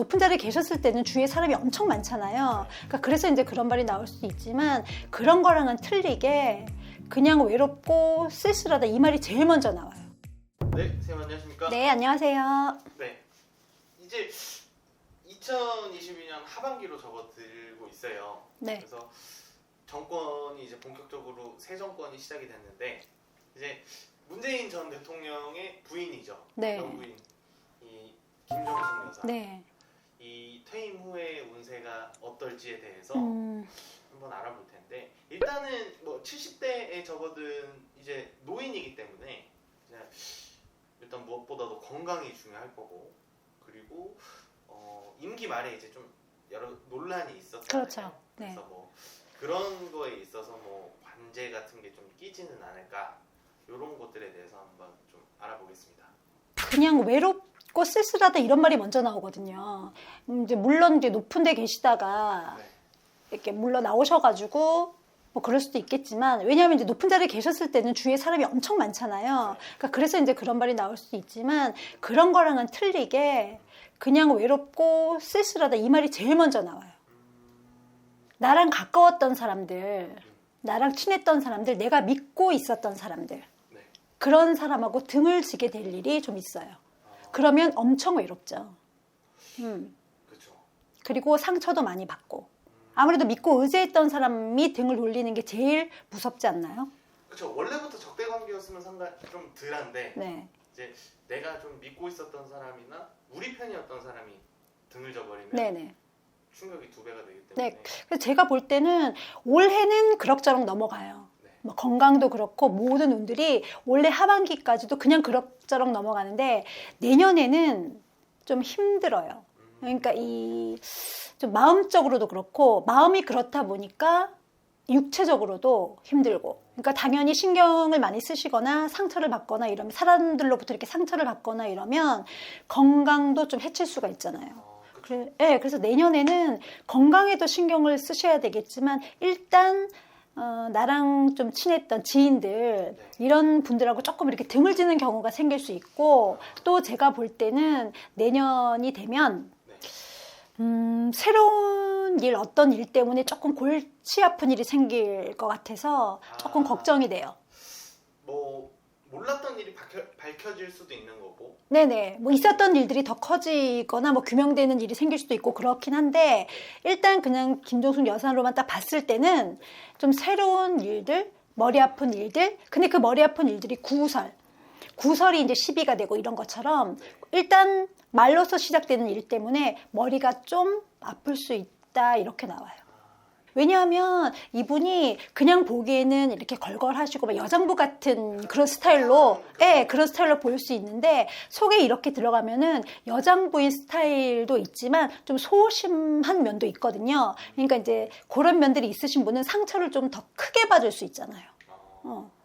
높은 자리에 계셨을 때는 주위에 사람이 엄청 많잖아요. 그러니까 그래서 이제 그런 말이 나올 수도 있지만 그런 거랑은 틀리게 그냥 외롭고 쓸쓸하다 이 말이 제일 먼저 나와요. 네, 선생님 안녕하십니까? 네, 안녕하세요. 네. 이제 2022년 하반기로 접어들고 있어요. 네. 그래서 정권이 이제 본격적으로 새 정권이 시작이 됐는데 이제 문재인 전 대통령의 부인이죠. 네. 영부인 이 김정숙 여사. 네. 이 퇴임 후의 운세가 어떨지에 대해서 음, 한번 알아볼 텐데 일단은 뭐 70대에 접어든 이제 노인이기 때문에 일단 무엇보다도 건강이 중요할 거고 그리고 어, 임기 말에 이제 좀 여러 논란이 있었잖아요. 그렇죠. 네. 그래서 뭐 그런 거에 있어서 뭐 관제 같은 게 좀 끼지는 않을까 이런 것들에 대해서 한번 좀 알아보겠습니다. 그냥 외롭 고 쓸쓸하다 이런 말이 먼저 나오거든요. 음, 이제 물론 이제 높은 데 계시다가 네. 이렇게 물러 나오셔가지고 뭐 그럴 수도 있겠지만 왜냐하면 이제 높은 자리에 계셨을 때는 주위에 사람이 엄청 많잖아요. 그러니까 그래서 이제 그런 말이 나올 수도 있지만 그런 거랑은 틀리게 그냥 외롭고 쓸쓸하다 이 말이 제일 먼저 나와요. 나랑 가까웠던 사람들, 나랑 친했던 사람들, 내가 믿고 있었던 사람들 네. 그런 사람하고 등을 지게 될 일이 좀 있어요. 아, 그러면 엄청 외롭죠. 음. 그렇죠. 그리고 상처도 많이 받고 아무래도 믿고 의지했던 사람이 등을 돌리는 게 제일 무섭지 않나요? 그렇죠. 원래부터 적대 관계였으면 상관 좀 덜한데 네. 이제 내가 좀 믿고 있었던 사람이나 우리 편이었던 사람이 등을 져버리면 네네. 충격이 두 배가 되기 때문에 네. 그래서 제가 볼 때는 올해는 그럭저럭 넘어가요. 네. 뭐 건강도 그렇고 모든 운들이 올해 하반기까지도 그냥 그럭저럭 넘어가는데 내년에는 좀 힘들어요. 음, 그러니까 이 좀 마음적으로도 그렇고 마음이 그렇다 보니까 육체적으로도 힘들고 그러니까 당연히 신경을 많이 쓰시거나 상처를 받거나 이러면 사람들로부터 이렇게 상처를 받거나 이러면 건강도 좀 해칠 수가 있잖아요. 어, 그쵸. 그래, 네, 그래서 내년에는 건강에도 신경을 쓰셔야 되겠지만 일단 어, 나랑 좀 친했던 지인들 네. 이런 분들하고 조금 이렇게 등을 지는 경우가 생길 수 있고 또 제가 볼 때는 내년이 되면 네. 음, 새로운 일 어떤 일 때문에 조금 골치 아픈 일이 생길 것 같아서 조금 아. 걱정이 돼요. 뭐 몰랐던 일이 밝혀, 밝혀 질 수도 있는 거고 네네. 뭐 있었던 일들이 더 커지거나 뭐 규명되는 일이 생길 수도 있고 그렇긴 한데 일단 그냥 김종숙 여사로만 딱 봤을 때는 좀 새로운 일들, 머리 아픈 일들. 근데 그 머리 아픈 일들이 구설. 구설이 이제 시비가 되고 이런 것처럼 일단 말로서 시작되는 일 때문에 머리가 좀 아플 수 있다 이렇게 나와요. 왜냐하면 이분이 그냥 보기에는 이렇게 걸걸하시고 막 여장부 같은 그런 스타일로, 예, 그런 스타일로 보일 수 있는데 속에 이렇게 들어가면은 여장부인 스타일도 있지만 좀 소심한 면도 있거든요. 그러니까 이제 그런 면들이 있으신 분은 상처를 좀 더 크게 받을 수 있잖아요. 어, 어.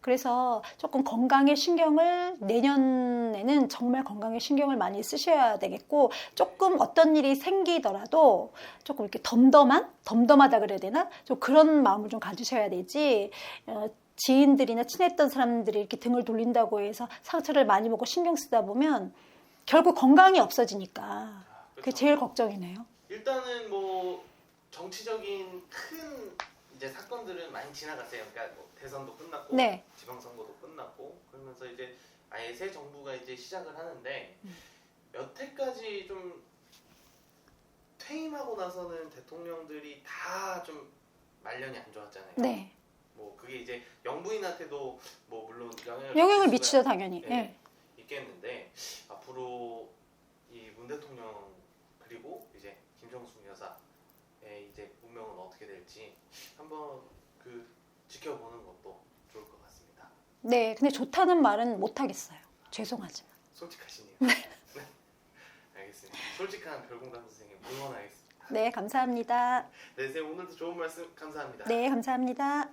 그래서 조금 건강에 신경을 내년에는 정말 건강에 신경을 많이 쓰셔야 되겠고 조금 어떤 일이 생기더라도 조금 이렇게 덤덤한 덤덤하다 그래야 되나 좀 그런 마음을 좀 가지셔야 되지 어, 지인들이나 친했던 사람들이 이렇게 등을 돌린다고 해서 상처를 많이 먹고 신경 쓰다 보면 결국 건강이 없어지니까 그게 그렇죠. 제일 걱정이네요. 일단은 뭐 정치적인 큰 이제 사건들은 많이 지나갔어요. 그러니까 뭐 대선도 끝났고 네. 지방선거도 끝났고 그러면서 이제 아예 새 정부가 이제 시작을 하는데 음. 여태까지 좀 퇴임하고 나서는 대통령들이 다 좀 말년이 안 좋았잖아요. 네. 뭐 그게 이제 영부인한테도 뭐 물론 영향을, 영향을 미치죠 당연히. 네. 네. 있겠는데 앞으로 이 문 대통령 그리고 이제 김정숙 여사의 이제 어떻게 될지 한번 그 지켜보는 것도 좋을 것 같습니다. 네, 근데 좋다는 말은 못 하겠어요. 죄송하지만. 솔직하시네요. 네. 알겠습니다. 솔직한 별공감 선생님 응원하겠습니다. 네, 감사합니다. 네, 선생님 오늘도 좋은 말씀 감사합니다. 네, 감사합니다.